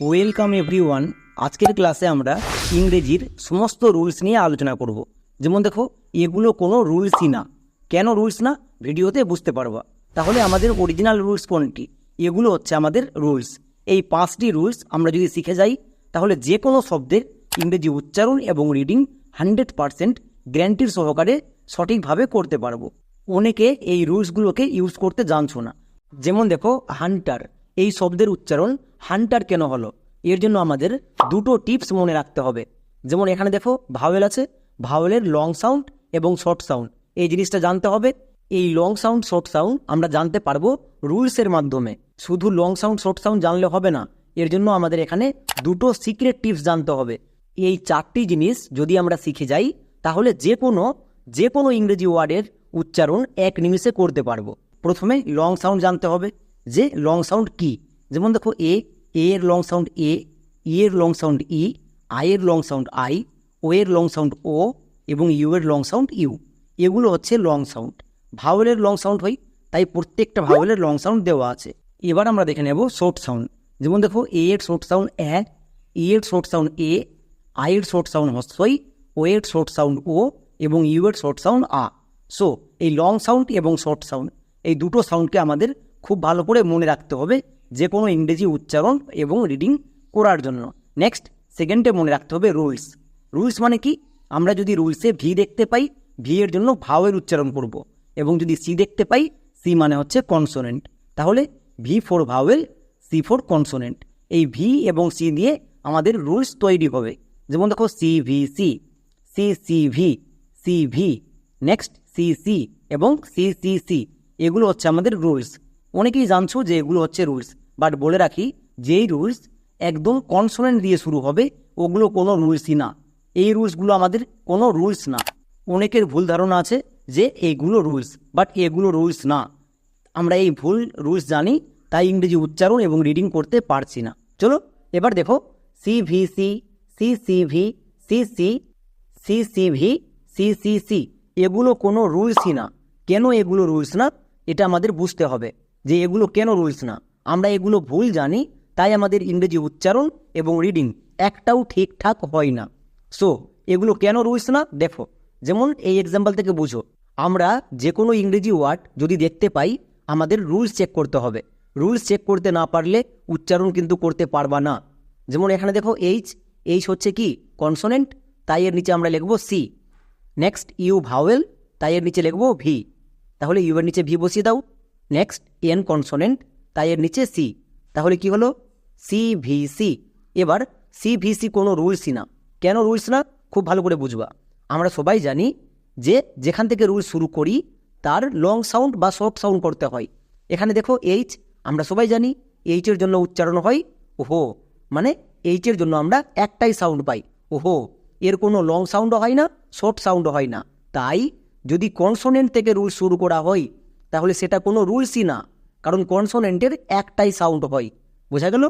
Welcome everyone আজকের ক্লাসে আমরা ইংরেজির সমস্ত রুলস নিয়ে আলোচনা করব। যেমন দেখো, এগুলো কোনো রুলসই না। কেন রুলস না? ভিডিওতে বুঝতে পারবা। তাহলে আমাদের অরিজিনাল রুলস কোনটি? এগুলো হচ্ছে আমাদের রুলস এই পাঁচটি রুলস আমরা যদি শিখে যাই, তাহলে যে কোনো শব্দের ইংরেজি উচ্চারণ এবং রিডিং হান্ড্রেড পারসেন্ট গ্যারান্টির সহকারে সঠিকভাবে করতে পারব। অনেকে এই রুলসগুলোকে ইউজ করতে জানছো না। যেমন দেখো হান্টার এই শব্দের উচ্চারণ হান্টার কেন হলো? এর জন্য আমাদের দুটো টিপস মনে রাখতে হবে। যেমন এখানে দেখো, ভাওয়েল আছে, ভাওয়েলের লং সাউন্ড এবং শর্ট সাউন্ড এই জিনিসটা জানতে হবে, এই লং সাউন্ড শর্ট সাউন্ড আমরা জানতে পারব রুলসের মাধ্যমে। শুধু লং সাউন্ড শর্ট সাউন্ড জানলে হবে না, এর জন্য আমাদের এখানে দুটো সিক্রেট টিপস জানতে হবে। এই চারটি জিনিস যদি আমরা শিখে যাই, তাহলে যে কোনো যে কোনো ইংরেজি ওয়ার্ডের উচ্চারণ এক নিমিষে করতে পারব। প্রথমে লং সাউন্ড জানতে হবে, যে লং সাউন্ড কি? যেমন দেখো, এ এ এর লং সাউন্ড এ ই এর লং সাউন্ড ই আই এর লং সাউন্ড আই ও এর লং সাউন্ড ও এবং ইউ এর লং সাউন্ড ইউ এগুলো হচ্ছে লং সাউন্ড ভাওয়েলের লং সাউন্ড হয়, তাই প্রত্যেকটা ভাওয়েলের লং সাউন্ড দেওয়া আছে। এবার আমরা দেখে নেব শর্ট সাউন্ড যেমন দেখো এ এর শর্ট সাউন্ড এ ই এর শর্ট সাউন্ড এ আই এর শর্ট সাউন্ড হস্যই ও এর শর্ট সাউন্ড ও এবং ইউ এর শর্ট সাউন্ড আ সো এই লং সাউন্ড এবং শর্ট সাউন্ড এই দুটো সাউন্ডকে আমাদের খুব ভালো করে মনে রাখতে হবে। যে কোনো ইংরেজি উচ্চারণ এবং রিডিং করার জন্য। নেক্সট সেকেন্ডে মনে রাখতে হবে রুলস রুলস মানে কি? আমরা যদি রুলসে ভি দেখতে পাই ভি এর জন্য ভাওয়ের উচ্চারণ করব এবং যদি সি দেখতে পাই সি মানে হচ্ছে কনসোনেন্ট তাহলে V for vowel C for consonant এই ভি এবং সি দিয়ে আমাদের রুলস তৈরি হবে। যেমন দেখো C V C C C V C V next C C এবং সি সি সি এগুলো হচ্ছে আমাদের রুলস অনেকেই জানছো যে এগুলো হচ্ছে রুলস বাট বলে রাখি, যেই রুলস একদম কনসোনেন্ট দিয়ে শুরু হবে, ওগুলো কোনো রুলসই না। এই রুলসগুলো আমাদের কোনো রুলস না। অনেকের ভুল ধারণা আছে যে এগুলো রুলস বাট এগুলো রুলস না। আমরা এই ভুল রুলস জানি, তাই ইংরেজি উচ্চারণ এবং রিডিং করতে পারছি না। চলো, এবার দেখো C V C C C V C C C C V C C C এগুলো কোনো রুলসই না। কেন এগুলো রুলস না? এটা আমাদের বুঝতে হবে। যে এগুলো কেন রুলস না? আমরা এগুলো ভুল জানি, তাই আমাদের ইংরেজি উচ্চারণ এবং রিডিং একটাও ঠিকঠাক হয় না। সো এগুলো কেন রুলস না? দেখো, যেমন এই এক্সাম্পল থেকে বুঝো। আমরা যে কোনো ইংরেজি ওয়ার্ড যদি দেখতে পাই, আমাদের রুলস চেক করতে হবে। রুলস চেক করতে না পারলে উচ্চারণ কিন্তু করতে পারবা না। যেমন এখানে দেখো এইচ এইচ হচ্ছে কি? কনসোনেন্ট তাই এর নিচে আমরা লিখব সি নেক্সট ইউ ভাওয়েল তাই এর নিচে লিখব ভি তাহলে ইউ এর নিচে ভি বসিয়ে দাও। নেক্সট এন কনসোনেন্ট তাই এর নিচে সি তাহলে কি হলো? সি ভি সি এবার সি ভি সি কোনো রুলসই না। কেন রুলস না? খুব ভালো করে বুঝবা। আমরা সবাই জানি যে যেখান থেকে রুলস শুরু করি, তার লং সাউন্ড বা শর্ট সাউন্ড করতে হয়। এখানে দেখো এইচ আমরা সবাই জানি এইচের জন্য উচ্চারণ হয় ওহো। মানে এইচের জন্য আমরা একটাই সাউন্ড পাই, ওহো। এর কোনো লং সাউন্ডও হয় না শর্ট সাউন্ডও হয় না। তাই যদি কনসোনেন্ট থেকে রুলস শুরু করা হয় তাহলে সেটা কোনো রুলসই না। কারণ কনসোনেন্টের একটাই সাউন্ড হয়। বোঝা গেল?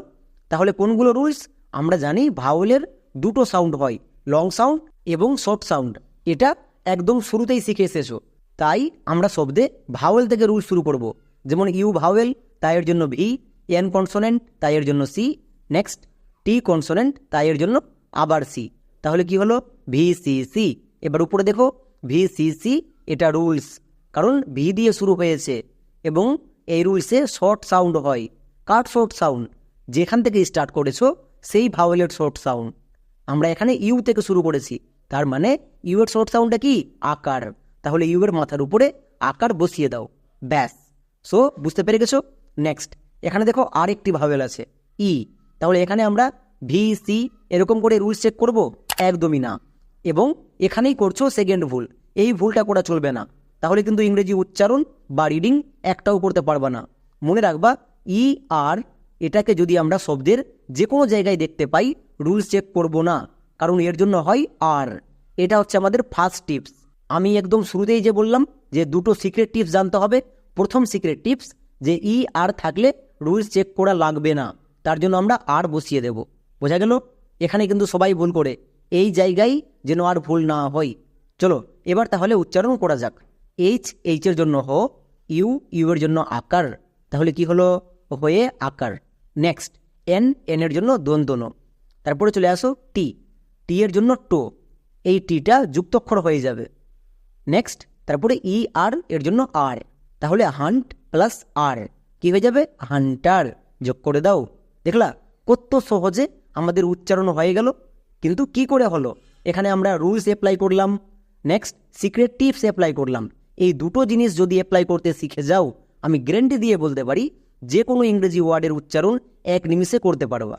তাহলে কোনগুলো রুলস? আমরা জানি ভাওয়েলের দুটো সাউন্ড হয়। লং সাউন্ড এবং শর্ট সাউন্ড এটা একদম শুরুতেই শিখে এসেছ। তাই আমরা শব্দে ভাওয়েল থেকে রুল শুরু করব। যেমন ইউ ভাওয়েল তাই এর জন্য ভি এন কনসোনেন্ট তাই এর জন্য সি। নেক্সট, টি কনসোনেন্ট তাই এর জন্য আবার সি। তাহলে কি হলো? V C C. এবার উপরে দেখো। ভি সি সি, এটা রুলস। কারণ ভি দিয়ে শুরু হয়েছে এবং এই রুলসে শর্ট সাউন্ড হয়, কাট শর্ট সাউন্ড। যেখান থেকে স্টার্ট করেছ, সেই ভাওয়েলের শর্ট সাউন্ড। আমরা এখানে ইউ থেকে শুরু করেছি, তার মানে ইউ এর শর্ট সাউন্ডটা কি? আকার। তাহলে ইউ এর মাথার উপরে আকার বসিয়ে দাও। ব্যাস। সো, বুঝতে পেরে গেছো? নেক্সট। এখানে দেখো আরেকটি ভাওয়েল আছে, ই। তাহলে এখানে আমরা ভি, সি এরকম করে রুলস চেক করব? একদমই না। এবং এখানেই করছ সেকেন্ড ভুল। এই ভুলটা করা চলবে না। তাহলে কিন্তু ইংরেজি উচ্চারণ বা রিডিং একটাও করতে পারবা না। মনে রাখবা ই আর এটাকে যদি আমরা শব্দের যে কোনো জায়গায় দেখতে পাই রুলস চেক করব না, কারণ এর জন্য হয় আর এটা হচ্ছে আমাদের ফার্স্ট টিপস আমি একদম শুরুতেই যে বললাম যে দুটো সিক্রেট টিপস জানতে হবে। প্রথম সিক্রেট টিপস যে ই আর থাকলে রুলস চেক করা লাগবে না, তার জন্য আমরা আর বসিয়ে দেব। বোঝা গেল? এখানে কিন্তু সবাই ভুল করে। এই জায়গায় যেন আর ভুল না হয়। চলো, এবার তাহলে উচ্চারণ করা যাক। এইচ এইচের জন্য হো ইউ ইউ এর জন্য আকার। তাহলে কি হলো? হয়ে আকার। নেক্সট এন এন এর জন্য দন্তন তারপরে চলে আসো টি টি এর জন্য টো। এই টিটা যুক্তক্ষর হয়ে যাবে। নেক্সট তারপরে ই আর এর জন্য আর তাহলে হান্ট প্লাস আর কি হয়ে যাবে? হান্টার যোগ করে দাও। দেখলা, কত সহজে আমাদের উচ্চারণ হয়ে গেল। কিন্তু কি করে হলো? এখানে আমরা রুলস অ্যাপ্লাই করলাম। নেক্সট সিক্রেট টিপস অ্যাপ্লাই করলাম। এই দুটো জিনিস যদি অ্যাপ্লাই করতে শিখে যাও, আমি গ্যারেন্টি দিয়ে বলতে পারি যে কোনো ইংরেজি ওয়ার্ডের উচ্চারণ এক নিমিষে করতে পারবা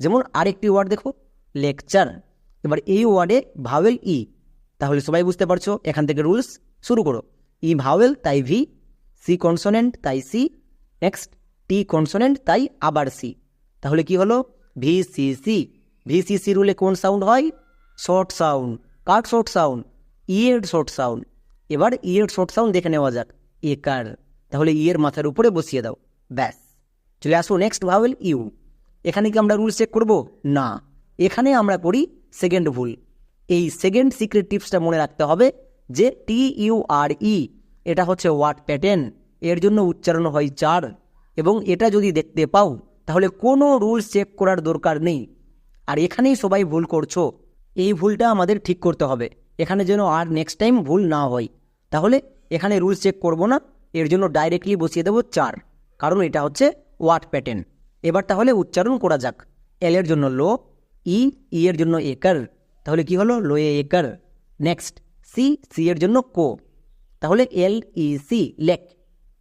যেমন আরেকটি ওয়ার্ড দেখো লেকচার এবার এই ওয়ার্ডে ভাওয়েল ই তাহলে সবাই বুঝতে পারছ, এখান থেকে রুলস শুরু করো। ই ভাওয়েল তাই ভি সি কনসোনেন্ট তাই সি নেক্সট টি কনসোনেন্ট তাই আবার সি তাহলে কি হলো? V C C V C C রুলে কোন সাউন্ড হয়? শর্ট সাউন্ড কার শর্ট সাউন্ড ইয়ের শর্ট সাউন্ড এবার ইয়ের শর্ট সাউন্ড দেখে নেওয়া যাক। এ কার? তাহলে ইয়ের মাথার উপরে বসিয়ে দাও। ব্যাস। চলে আসো নেক্সট ভাওয়েল ইউ এখানে কি আমরা রুল চেক করব? না। এখানে আমরা করি সেকেন্ড ভুল। এই সেকেন্ড সিক্রেট টিপসটা মনে রাখতে হবে যে টি ইউ আর ই এটা হচ্ছে ওয়ার্ড প্যাটার্ন এর জন্য উচ্চারণ হয় চার এবং এটা যদি দেখতে পাও, তাহলে কোনো রুলস চেক করার দরকার নেই। আর এখানেই সবাই ভুল করছ। এই ভুলটা আমাদের ঠিক করতে হবে। এখানে যেন আর নেক্সট টাইম ভুল না হয়। তাহলে এখানে রুলস চেক করব না, এর জন্য ডাইরেক্টলি বসিয়ে দেবো চার। কারণ এটা হচ্ছে ওয়ার্ড প্যাটার্ন এবার তাহলে উচ্চারণ করা যাক। এল এর জন্য লো ই ই এর জন্য একর তাহলে কি হলো? লো এ একর নেক্সট সি সি এর জন্য কো তাহলে এল ই সি লেক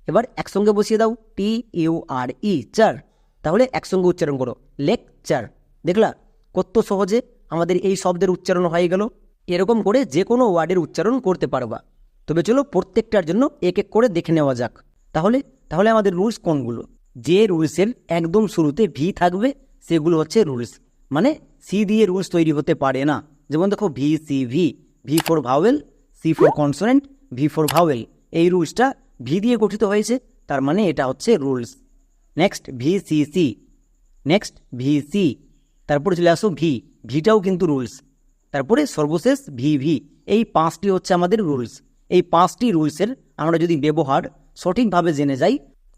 এবার একসঙ্গে বসিয়ে দাও। টি ইউ আর ই চার তাহলে একসঙ্গে উচ্চারণ করো। লেক চার দেখলা, কত সহজে আমাদের এই শব্দের উচ্চারণ হয়ে গেল। এরকম করে যে কোনো ওয়ার্ডের উচ্চারণ করতে পারবা। তবে চলো প্রত্যেকটার জন্য এক এক করে দেখে নেওয়া যাক। তাহলে তাহলে আমাদের রুলস কোনগুলো? যে রুলসের একদম শুরুতে ভি থাকবে, সেগুলো হচ্ছে রুলস। মানে সি দিয়ে রুলস তৈরি হতে পারে না। যেমন দেখো V C V V for vowel C for consonant V for vowel এই রুলসটা ভি দিয়ে গঠিত হয়েছে, তার মানে এটা হচ্ছে rules. Next V C C next V C তারপরে চলে আসো ভি ভিটাও কিন্তু রুলস। তারপরে সর্বশেষ ভি ভি এই পাঁচটি হচ্ছে আমাদের রুলস। এই পাঁচটি রুলসের আমরা যদি ব্যবহার সঠিকভাবে জেনে যাই,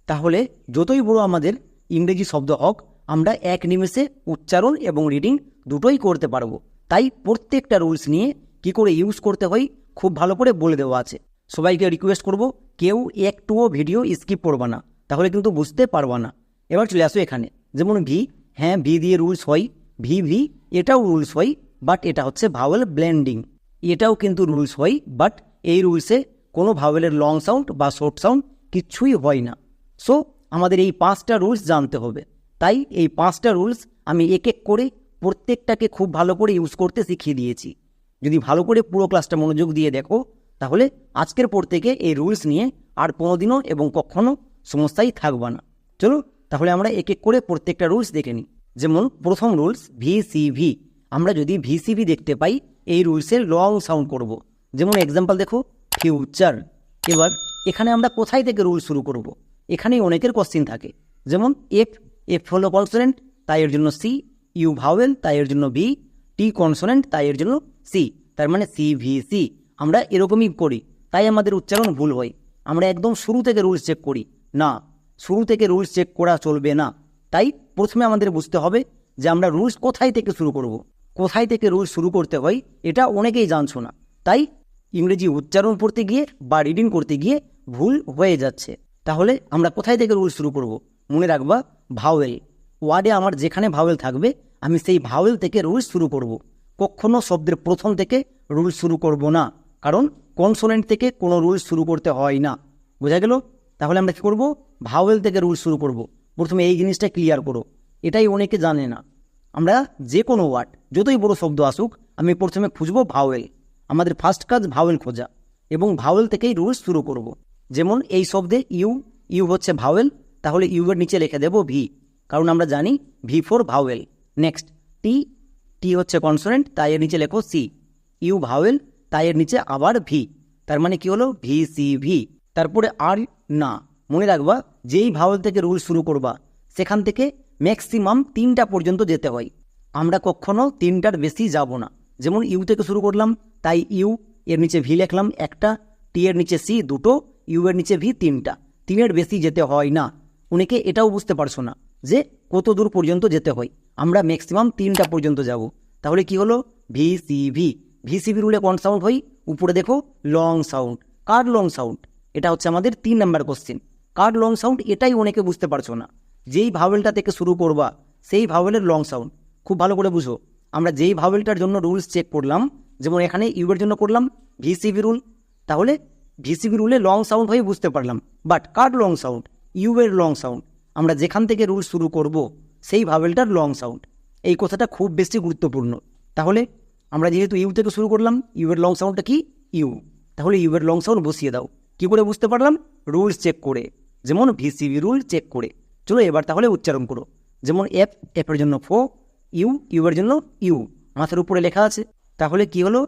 তাহলে যতই বড় আমাদের ইংরেজি শব্দ হোক, আমরা এক নিমেষে উচ্চারণ এবং রিডিং দুটোই করতে পারব। তাই প্রত্যেকটা রুলস নিয়ে কি করে ইউজ করতে হয় খুব ভালো করে বলে দেওয়া আছে। সবাইকে রিকোয়েস্ট করব, কেউ একটুও ভিডিও স্কিপ করবা না, তাহলে কিন্তু বুঝতে পারবা না। এবার চলে আসো এখানে। যেমন ভি হ্যাঁ ভি দিয়ে রুলস হয়, ভি ভি, এটাও রুলস হয় বাট এটা হচ্ছে ভাওয়েল ব্লেন্ডিং এটাও কিন্তু রুলস হয় বাট এই রুলসে কোনো ভাওয়েলের লং সাউন্ড বা শর্ট সাউন্ড কিচ্ছুই হয় না। সো আমাদের এই পাঁচটা রুলস জানতে হবে। তাই এই পাঁচটা রুলস আমি এক এক করে প্রত্যেকটাকে খুব ভালো করে ইউজ করতে শিখিয়ে দিয়েছি। যদি ভালো করে পুরো ক্লাসটা মনোযোগ দিয়ে দেখো, তাহলে আজকের পর থেকে এই রুলস নিয়ে আর কোনোদিনও এবং কখনো সমস্যাই থাকবে না। চলো, তাহলে আমরা এক এক করে প্রত্যেকটা রুলস দেখে নিই। যেমন, প্রথম রুলস ভিসিভি আমরা যদি ভিসিভি দেখতে পাই, এই রুলসের লং সাউন্ড করব। যেমন এক্সাম্পল দেখো ফিউচার এবার এখানে আমরা কোথায় থেকে রুল শুরু করব। এখানেই অনেকের কোশ্চিন থাকে। যেমন এফ এফ হলো কনসোনেন্ট তাই এর জন্য সি ইউ ভাওয়েল তাই এর জন্য ভি টি কনসোনেন্ট তাই এর জন্য সি তার মানে সি ভি সি আমরা এরকমই করি, তাই আমাদের উচ্চারণ ভুল হয়। আমরা একদম শুরু থেকে রুলস চেক করি, না, শুরু থেকে রুলস চেক করা চলবে না। তাই প্রথমে আমাদের বুঝতে হবে যে আমরা রুলস কোথায় থেকে শুরু করব। কোথায় থেকে রুলস শুরু করতে হয়, এটা অনেকেই জানছো না। তাই ইংরেজি উচ্চারণ পড়তে গিয়ে বা রিডিং করতে গিয়ে ভুল হয়ে যাচ্ছে। তাহলে আমরা কোথায় থেকে রুল শুরু করব? মনে রাখবা ভাওয়েল ওয়ার্ডে আমার যেখানে ভাওয়েল থাকবে, আমি সেই ভাওয়েল থেকে রুল শুরু করব। কখনো শব্দের প্রথম থেকে রুল শুরু করব না, কারণ কনসোনেন্ট থেকে কোনো রুল শুরু করতে হয় না। বোঝা গেল? তাহলে আমরা কী করব? ভাওয়েল থেকে রুল শুরু করব। প্রথমে এই জিনিসটা ক্লিয়ার করো। এটাই অনেকে জানে না। আমরা যে কোনো ওয়ার্ড যতই বড় শব্দ আসুক, আমি প্রথমে খুঁজবো ভাওয়েল আমাদের ফার্স্ট কাজ ভাওয়েল খোঁজা এবং ভাওয়েল থেকেই রুলস শুরু করব। যেমন এই শব্দে ইউ ইউ হচ্ছে ভাওয়েল তাহলে ইউ এর নিচে লিখে দেবো ভি, কারণ আমরা জানি V for vowel next T T হচ্ছে কনসোনেন্ট তাই এর নিচে লেখো সি ইউ ভাওয়েল তাই এর নিচে আবার ভি, তার মানে কি হলো? ভি সি ভি তারপরে আর না, মনে রাখবা, যেই ভাওয়েল থেকে রুল শুরু করবা, সেখান থেকে ম্যাক্সিমাম তিনটা পর্যন্ত যেতে হয়। আমরা কখনো তিনটার বেশি যাব না। যেমন ইউ থেকে শুরু করলাম, তাই ইউ এর নিচে ভি লিখলাম একটা, টি এর নিচে সি দুটো, ইউ এর নিচে ভি তিনটা। তিনের বেশি যেতে হয় না। অনেকে এটাও বুঝতে পারছ না যে কত দূর পর্যন্ত যেতে হয়। আমরা ম্যাক্সিমাম তিনটা পর্যন্ত যাব। তাহলে কি হলো? ভি সি ভি ভিসিভি রুলে কোন সাউন্ড হয়? উপরে দেখো লং সাউন্ড কার লং সাউন্ড এটা হচ্ছে আমাদের তিন নাম্বার কোশ্চেন কার লং সাউন্ড এটাই অনেকে বুঝতে পারছ না। যেই ভাওয়েলটা থেকে শুরু করবা, সেই ভাওয়েলের লং সাউন্ড খুব ভালো করে বুঝো। আমরা যেই ভাওয়েলটার জন্য রুলস চেক করলাম, যেমন এখানে ইউয়ের জন্য করলাম ভিসিভি রুল তাহলে ভিসিবি রুলে লং সাউন্ড হয়ে বুঝতে পারলাম। বাট কার লং সাউন্ড ইউ এর লং সাউন্ড আমরা যেখান থেকে রুল শুরু করব, সেই ভাবেলটার লং সাউন্ড এই কথাটা খুব বেশি গুরুত্বপূর্ণ। তাহলে আমরা যেহেতু ইউ থেকে শুরু করলাম ইউ এর লং সাউন্ডটা কি? ইউ তাহলে ইউ এর লং সাউন্ড বসিয়ে দাও। কি করে বুঝতে পারলাম? রুলস চেক করে। যেমন ভিসিবি রুল চেক করে। চলো এবার তাহলে উচ্চারণ করো। যেমন এফ এফের জন্য ফো ইউ ইউ এর জন্য ইউ, মাথার উপরে লেখা আছে। তাহলে কি হলো?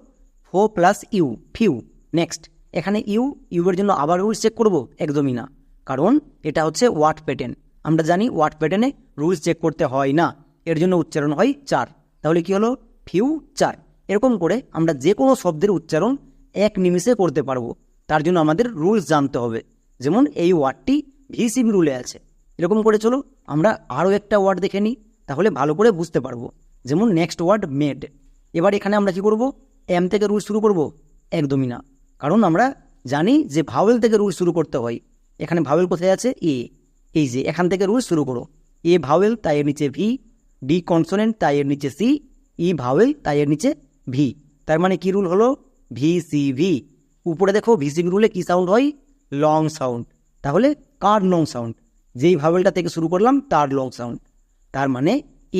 ফো প্লাস ইউ, ফিউ, নেক্সট। এখানে ইউ ইউ এর জন্য আবার রুলস চেক করব? একদমই না। কারণ এটা হচ্ছে ওয়াট প্যাটার্ন। আমরা জানি ওয়াট প্যাটার্নে রুলস চেক করতে হয় না। এর জন্য উচ্চারণ হয় চার। তাহলে কি হলো? ফিউ, চার। এরকম করে আমরা যে কোনো শব্দের উচ্চারণ এক নিমিষে করতে পারব। তার জন্য আমাদের রুলস জানতে হবে। যেমন এই ওয়ার্ডটি ভিসিবি রুলে আছে। এরকম করে চলো, আমরা আরও একটা ওয়ার্ড দেখে নিই। তাহলে ভালো করে বুঝতে পারব। যেমন নেক্সট ওয়ার্ড মেড এবার এখানে আমরা কি করব? এম থেকে রুল শুরু করব? একদমই না। কারণ আমরা জানি যে ভাওয়েল থেকে রুল শুরু করতে হয়। এখানে ভাওয়েল কোথায় আছে? এ এই যে, এখান থেকে রুল শুরু করো। এ ভাওয়েল তাই এর নিচে ভি ডি কনসোনেন্ট তাই এর নিচে সি ই ভাওয়েল তাই এর নিচে ভি তার মানে কি রুল হলো? ভি সি ভি উপরে দেখো ভিসিবি রুলে কি সাউন্ড হয়? লং সাউন্ড তাহলে কার লং সাউন্ড যেই ভাওয়েলটা থেকে শুরু করলাম, তার লং সাউন্ড তার মানে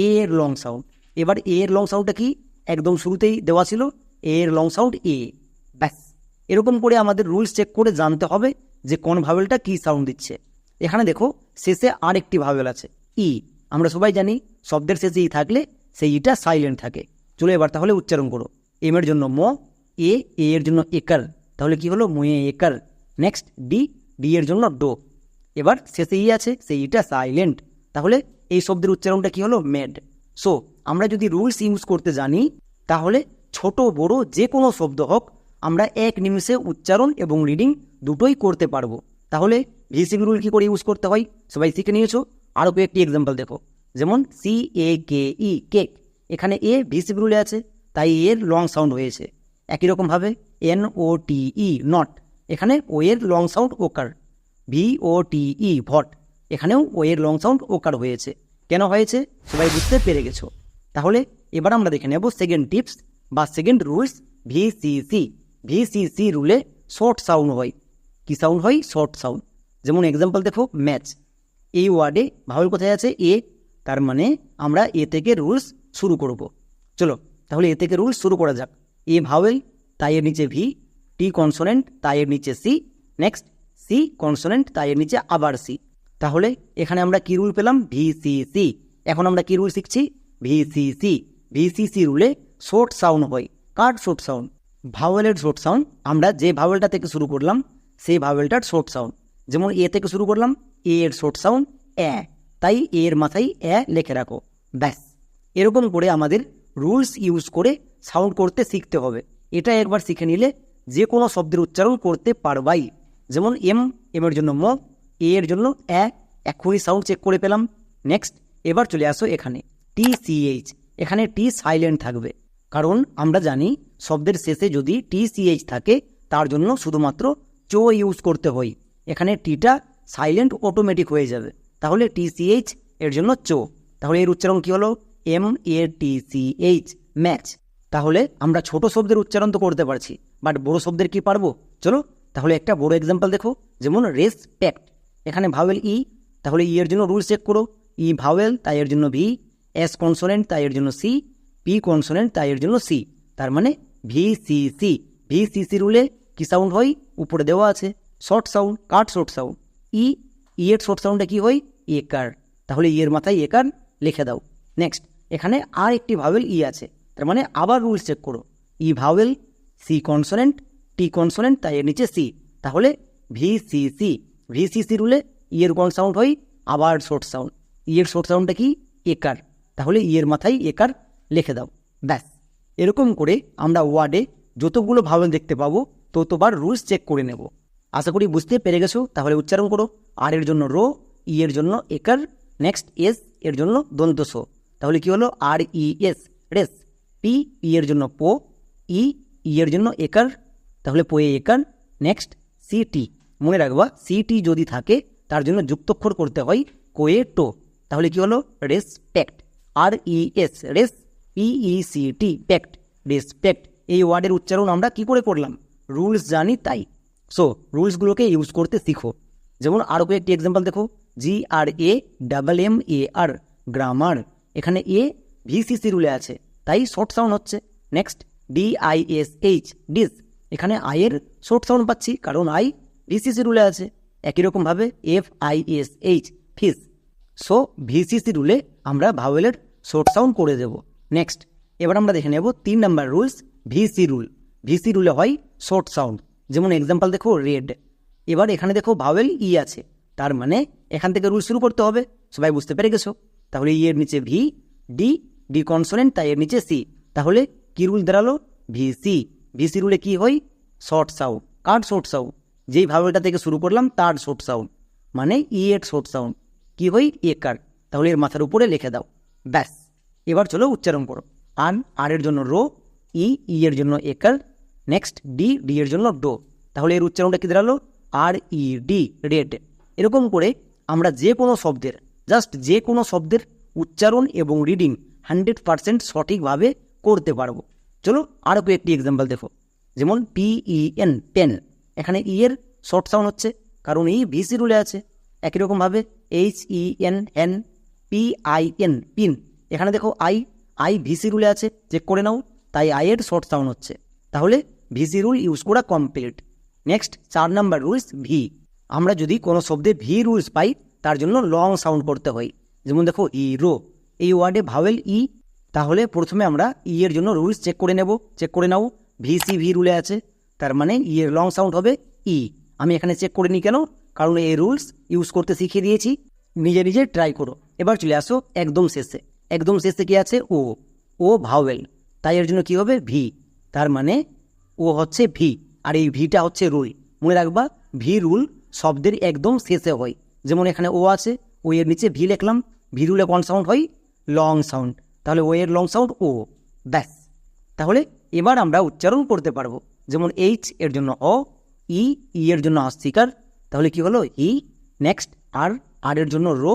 এ এর লং সাউন্ড এবার এ এর লং সাউন্ডটা কি? একদম শুরুতেই দেওয়া ছিল এ এর লং সাউন্ড এ। ব্যাস। এরকম করে আমাদের রুলস চেক করে জানতে হবে যে কোন ভাবেলটা কি সাউন্ড দিচ্ছে। এখানে দেখো, শেষে আর একটি ভাওয়েল আছে, ই। আমরা সবাই জানি, শব্দের শেষে ই থাকলে সেই ইটা সাইলেন্ট থাকে। চলো এবার তাহলে উচ্চারণ করো। এম এর জন্য ম, এ এ এর জন্য একার। তাহলে কি হলো? ময়ে একার। নেক্সট ডি ডি এর জন্য ডো। এবার শেষে ই আছে, সেই ইটা সাইলেন্ট তাহলে এই শব্দের উচ্চারণটা কি হলো? মেড সো আমরা যদি রুলস ইউজ করতে জানি, তাহলে ছোট, বড় যে কোনো শব্দ হোক, আমরা এক নিমিষে উচ্চারণ এবং রিডিং দুটোই করতে পারব। তাহলে ভিসিবি রুল কী করে ইউজ করতে হয়? সবাই শিখে নিয়েছো? আরও কয়েকটি এক্সাম্পল দেখো। যেমন সি এ কে ই কেক এখানে এ ভিসিবি রুলে আছে, তাই এর লং সাউন্ড হয়েছে। একই রকমভাবে N O T E not এখানে ও এর লং সাউন্ড ওকার V O T E vote এখানেও ও এর লং সাউন্ড ওকার হয়েছে। কেন হয়েছে? সবাই বুঝতে পেরে গেছো। তাহলে এবার আমরা দেখে নেব সেকেন্ড টিপস বা সেকেন্ড রুলস ভিসিসি ভিসিসি রুলে শর্ট সাউন্ড হয়। কি সাউন্ড হয়? শর্ট সাউন্ড যেমন এক্সাম্পল দেখো ম্যাচ এই ওয়ার্ডে ভাওয়েল কোথায় আছে? এ তার মানে আমরা এ থেকে রুলস শুরু করব। চলো, তাহলে এ থেকে রুলস শুরু করা যাক। এ ভাওয়েল তাই এর নিচে ভি টি কনসোনেন্ট তাই এর নিচে সি নেক্সট সি কনসোনেন্ট তাই এর নিচে আবার সি তাহলে এখানে আমরা কি রুল পেলাম? ভিসিসি এখন আমরা কি রুল শিখছি? ভিসিসি ভিসিসি রুলে শর্ট সাউন্ড হয়। কার শর্ট সাউন্ড ভাওয়েলের শর্ট সাউন্ড আমরা যে ভাওয়েলটা থেকে শুরু করলাম, সেই ভাওয়েলটার শর্ট সাউন্ড যেমন এ থেকে শুরু করলাম, এ এর শর্ট সাউন্ড এ। তাই এ এর মাথায় এ লেখে রাখো। ব্যাস। এরকম করে আমাদের রুলস ইউজ করে সাউন্ড করতে শিখতে হবে। এটা একবার শিখে নিলে যে কোনো শব্দের উচ্চারণ করতে পারবাই। যেমন এম এমের জন্য ম এ এর জন্য এ এক্ষুনি সাউন্ড চেক করে পেলাম। নেক্সট এবার চলে আসো এখানে। টি সিএইচ এখানে টি সাইলেন্ট থাকবে। কারণ আমরা জানি শব্দের শেষে যদি টি সিএইচ থাকে, তার জন্য শুধুমাত্র চো ইউজ করতে হয়। এখানে টিটা সাইলেন্ট অটোমেটিক হয়ে যাবে। তাহলে টি সিএইচ এর জন্য চো। তাহলে এর উচ্চারণ কি হলো? M A T C H match তাহলে আমরা ছোট শব্দের উচ্চারণ তো করতে পারছি বাট বড় শব্দের কি পারব? চলো, তাহলে একটা বড় এক্সাম্পল দেখো। যেমন রেসপেক্ট এখানে ভাওয়েল ই তাহলে ই এর জন্য রুল চেক করো। ই ভাওয়েল তাই এর জন্য ভি এস কনসোনেন্ট তাই এর জন্য সি পি কনসোনেন্ট তাই এর জন্য সি তার মানে V C C V C C রুলে কি সাউন্ড হয়? উপরে দেওয়া আছে। Short sound cut short sound E E এর শর্ট সাউন্ডটা কি হয়? একার। তাহলে ই এর মাথায় একার লিখে দাও। নেক্সট এখানে আর একটি ভাওয়েল ই আছে। তার মানে আবার রুলস চেক করো। E vowel C consonant T consonant তাই এর নিচে সি তাহলে V C C V C C রুলে E এর কোন সাউন্ড হয়, আবার শর্ট সাউন্ড ইয়ের শর্ট সাউন্ডটা কি? একার। তাহলে ইয়ের মাথায় একার লিখে দাও। ব্যাস। এরকম করে আমরা ওয়ার্ডে যতগুলো ভাওয়েল দেখতে পাবো, ততবার রুলস চেক করে নেব। আশা করি বুঝতে পেরে গেছো? তাহলে উচ্চারণ করো। আর এর জন্য রো ই এর জন্য একার নেক্সট এস এর জন্য দন্তস তাহলে কি হলো? R E S res P E এর জন্য পো ই ই এর জন্য একার। তাহলে পোয়ে একার নেক্সট সি টি মনে রাখবা সিটি যদি থাকে, তার জন্য যুক্তক্ষর করতে হয় কোয়ে টো তাহলে কি হলো? Respect R E S res P E C T pect respect এই ওয়ার্ডের উচ্চারণ আমরা কি করে করলাম? রুলস জানি তাই। সো রুলসগুলোকে ইউজ করতে শিখো। যেমন আরও কয়েকটি এক্সাম্পল দেখো। G R A double M A R grammar এখানে এ ভিসিসি রুলে আছে। তাই শর্ট সাউন্ড হচ্ছে। Next D I S H dish এখানে আইয়ের শর্ট সাউন্ড পাচ্ছি, কারণ আই ভিসিসি রুলে আছে। একই রকমভাবে F I S H fish so VCC রুলে আমরা ভাওয়েলের শর্ট সাউন্ড করে দেব। নেক্সট এবার আমরা দেখে নেব তিন number rules VC rule VC রুলে হয় শর্ট সাউন্ড যেমন এক্সাম্পল দেখো রেড এবার এখানে দেখো ভাওয়েল ই আছে। তার মানে এখান থেকে রুল শুরু করতে হবে। সবাই বুঝতে পেরে গেছো? তাহলে ই এর নিচে ভি ডি ডি কনসোনেন্ট তাই এর নিচে সি তাহলে কি রুল দাঁড়াল? ভিসি ভিসি রুলে কি হয়? শর্ট সাউন্ড কার শর্ট সাউন্ড যেই ভাওয়েলটা থেকে শুরু করলাম, তার শর্ট সাউন্ড মানে ই এর শর্ট সাউন্ড কি হই এ কার তাহলে এর মাথার উপরে লিখে দাও। ব্যাস। এবার চলো উচ্চারণ করো। আন, আর এর জন্য রো, ই ই এর জন্য একার নেক্সট ডি ডি এর জন্য ডো তাহলে এর উচ্চারণটা কি দাঁড়াল? আর, ই ডি রেড এরকম করে আমরা যে কোনো শব্দের জাস্ট যে কোনো শব্দের উচ্চারণ এবং রিডিং হান্ড্রেড পারসেন্ট সঠিকভাবে করতে পারব। চলো আরও কয়েকটি এক্সাম্পল দেখো। যেমন পি ই এন পেন এখানে ই এর শর্ট সাউন্ড হচ্ছে, কারণ ই ভিসি রুলে আছে। একই রকমভাবে H E N hen P I N pin এখানে দেখো আই আই ভিসি রুলে আছে চেক করে নাও, তাই আই এর শর্ট সাউন্ড হচ্ছে। তাহলে ভিসি রুল ইউজ করা কমপ্লিট নেক্সট চার নাম্বার রুলস ভি আমরা যদি কোনো শব্দে ভি রুলস পাই, তার জন্য লং সাউন্ড করতে হয়। যেমন দেখো ইরো এই ওয়ার্ডে ভাওয়েল ই তাহলে প্রথমে আমরা ই এর জন্য রুলস চেক করে নেব। চেক করে নাও ভিসি ভি রুলে আছে। তার মানে ই এর লং সাউন্ড হবে ই আমি এখানে চেক করে নিই কেন? কারণ এই রুলস ইউজ করতে শিখিয়ে দিয়েছি। নিজে নিজে ট্রাই করো। এবার চলে আসো একদম শেষে। একদম শেষে কি আছে? ও ও ভাওয়েল তাই এর জন্য কি হবে? ভি তার মানে ও হচ্ছে ভি আর এই ভিটা হচ্ছে রুল মনে রাখবা ভি রুল শব্দের একদম শেষে হয়। যেমন এখানে ও আছে ও এর নিচে ভি লিখলাম। ভি রুলে কোন সাউন্ড হয়? লং সাউন্ড তাহলে ও এর লং সাউন্ড ও ব্যাস। তাহলে এবার আমরা উচ্চারণ করতে পারব। যেমন এইচ এর জন্য অ ই ই এর জন্য অস্বীকার তাহলে কি হলো? ই নেক্সট আর আর এর জন্য রো,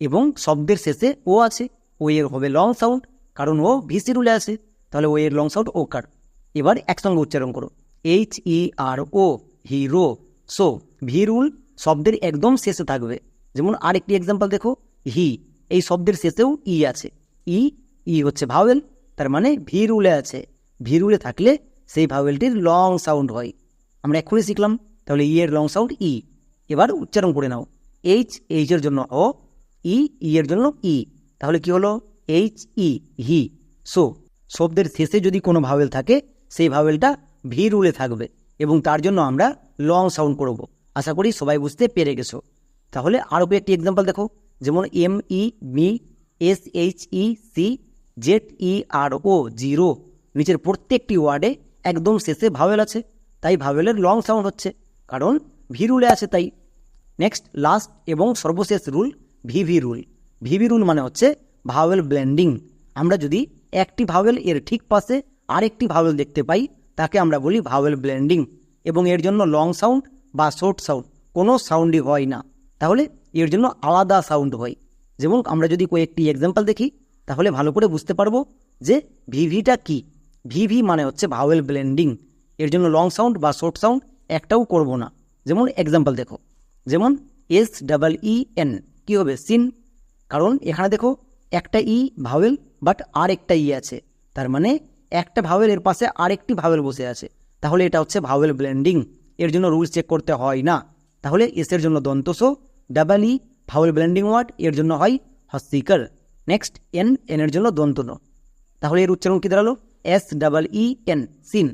এবং শব্দের শেষে ও আছে। ও এর হবে লং সাউন্ড কারণ ও ভিসি রুলে আছে। তাহলে ও এর লং সাউন্ড ও কার। এবার একসঙ্গে উচ্চারণ করো। H E R O hero so V rule শব্দের একদম শেষে থাকবে। যেমন আরেকটি এক্সাম্পল দেখো হি এই শব্দের শেষেও ই আছে। ই ই হচ্ছে ভাওয়েল তার মানে ভি রুলে আছে। ভি রুলে থাকলে সেই ভাওয়েলটির লং সাউন্ড হয়। আমরা এক্ষুনি শিখলাম, তাহলে ই এর লং সাউন্ড ই এবার উচ্চারণ করে নাও। এইচ এইচ এর জন্য ও ই ই এর জন্য ই তাহলে কি হলো? এইচ ই হি সো শব্দের শেষে যদি কোনো ভাওয়েল থাকে, সেই ভাওয়েলটা ভি রুলে থাকবে এবং তার জন্য আমরা লং সাউন্ড করব। আশা করি সবাই বুঝতে পেরে গেছো। তাহলে আরও কয়েকটি এক্সাম্পল দেখো। যেমন M E me S H E she Z E R O zero নিচের প্রত্যেকটি ওয়ার্ডে একদম শেষে ভাওয়েল আছে। তাই ভাওয়েলের লং সাউন্ড হচ্ছে, কারণ ভি রুলে আছে তাই। নেক্সট লাস্ট এবং সর্বশেষ rule VV rule VV rule মানে হচ্ছে ভাওয়েল ব্লেন্ডিং আমরা যদি একটি ভাওয়েল এর ঠিক পাশে আরেকটি ভাওয়েল দেখতে পাই, তাকে আমরা বলি ভাওয়েল ব্লেন্ডিং এবং এর জন্য লং সাউন্ড বা শর্ট সাউন্ড কোনো সাউন্ডই হয় না। তাহলে এর জন্য আলাদা সাউন্ড হয়। যেমন আমরা যদি কয়েকটি এক্সাম্পল দেখি, তাহলে ভালো করে বুঝতে পারব যে ভিভিটা কি। ভিভি মানে হচ্ছে ভাওয়েল ব্লেন্ডিং এর জন্য লং সাউন্ড বা শর্ট সাউন্ড একটাও করব না। যেমন এক্সাম্পল দেখো। যেমন এস ডাবল ই এন কী হবে? সিন কারণ এখানে দেখো একটা ই ভাওয়েল বাট আর একটা ই আছে। তার মানে একটা ভাওয়েল এর পাশে আরেকটি ভাওয়েল বসে আছে। তাহলে এটা হচ্ছে ভাওয়েল ব্লেন্ডিং এর জন্য রুলস চেক করতে হয় না। তাহলে এস এর জন্য দন্তস double E vowel blending word এর জন্য হয় হস্তিকার। নেক্সট এন এন এর জন্য দন্তন তাহলে এর উচ্চারণ কী দাঁড়াল? S double E N seen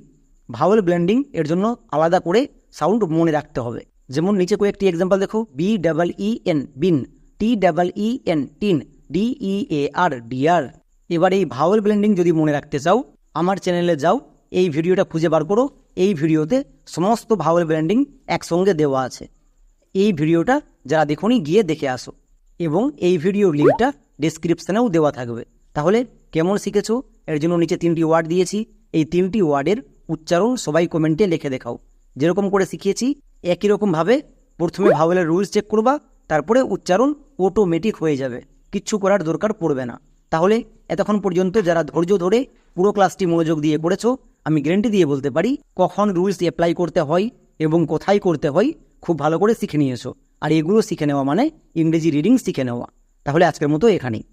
vowel blending এর জন্য আলাদা করে সাউন্ড মনে রাখতে হবে। যেমন নিচে কয়েকটি এক্সাম্পল দেখো B double E N been T double E N teen D E A R dear এবার এই ভাওয়েল ব্লেন্ডিং যদি মনে রাখতে চাও, আমার চ্যানেলে যাও, এই ভিডিওটা খুঁজে বার করো, এই ভিডিওতে সমস্ত ভাওয়েল ব্লেন্ডিং একসঙ্গে দেওয়া আছে। এই ভিডিওটা যারা দেখুনি, গিয়ে দেখে আসো। এবং এই ভিডিওর লিঙ্কটা ডেসক্রিপশানেও দেওয়া থাকবে। তাহলে কেমন শিখেছো? এর জন্য নিচে তিনটি ওয়ার্ড দিয়েছি। এই তিনটি ওয়ার্ডের উচ্চারণ সবাই কমেন্টে লিখে দেখাও। যেরকম করে শিখিয়েছি, একই রকমভাবে প্রথমে ভাওয়েলের রুলস চেক করবা, তারপরে উচ্চারণ অটোমেটিক হয়ে যাবে। কিচ্ছু করার দরকার পড়বে না। তাহলে এতক্ষণ পর্যন্ত যারা ধৈর্য ধরে পুরো ক্লাসটি মনোযোগ দিয়ে পড়েছো, আমি গ্যারেন্টি দিয়ে বলতে পারি, কখন রুলস অ্যাপ্লাই করতে হয় এবং কোথায় করতে হয় খুব ভালো করে শিখে নিয়েছো। আর এগুলো শিখে নেওয়া মানে ইংরেজি রিডিং শিখে নেওয়া। তাহলে আজকের মতো এখানেই।